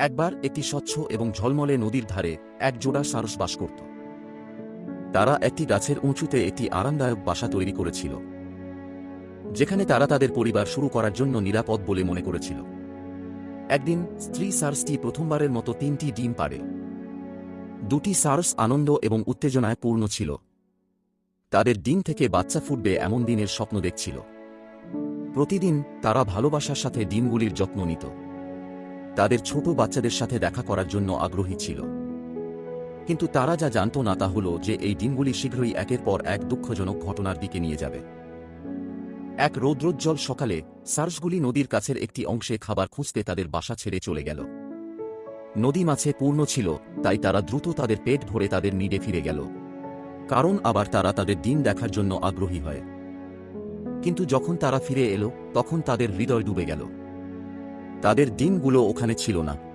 একবার একটি স্বচ্ছ এবং ঝলমলে নদীর ধারে এক জোড়া সারস বাস করত। তারা একটি গাছের উঁচুতে একটি আরামদায়ক বাসা তৈরি করেছিল, যেখানে তারা তাদের পরিবার শুরু করার জন্য নিরাপদ বলে মনে করেছিল। একদিন স্ত্রী সার্সটি প্রথমবারের মতো তিনটি ডিম পারে দুটি সার্স আনন্দ এবং উত্তেজনায় পূর্ণ ছিল। তাদের ডিম থেকে বাচ্চা ফুটবে এমন দিনের স্বপ্ন দেখছিল। প্রতিদিন তারা ভালোবাসার সাথে ডিমগুলির যত্ন নিত। তাদের ছোট বাচ্চাদের সাথে দেখা করার জন্য আগ্রহী ছিল। কিন্তু তারা যা জানত না তা হল যে এই ডিমগুলি শীঘ্রই একের পর এক দুঃখজনক ঘটনার দিকে নিয়ে যাবে। এক রৌদ্রোজ্জ্বল সকালে সার্সগুলি নদীর কাছের একটি অংশে খাবার খুঁজতে তাদের বাসা ছেড়ে চলে গেল। নদী মাছে পূর্ণ ছিল, তাই তারা দ্রুত তাদের পেট ভরে তাদের নিডে ফিরে গেল। কারণ আবার তারা তাদের দিন দেখার জন্য আগ্রহী হয়। কিন্তু যখন তারা ফিরে এলো, তখন তাদের হৃদয় ডুবে গেল। তাদের দিনগুলো ওখানে ছিল না।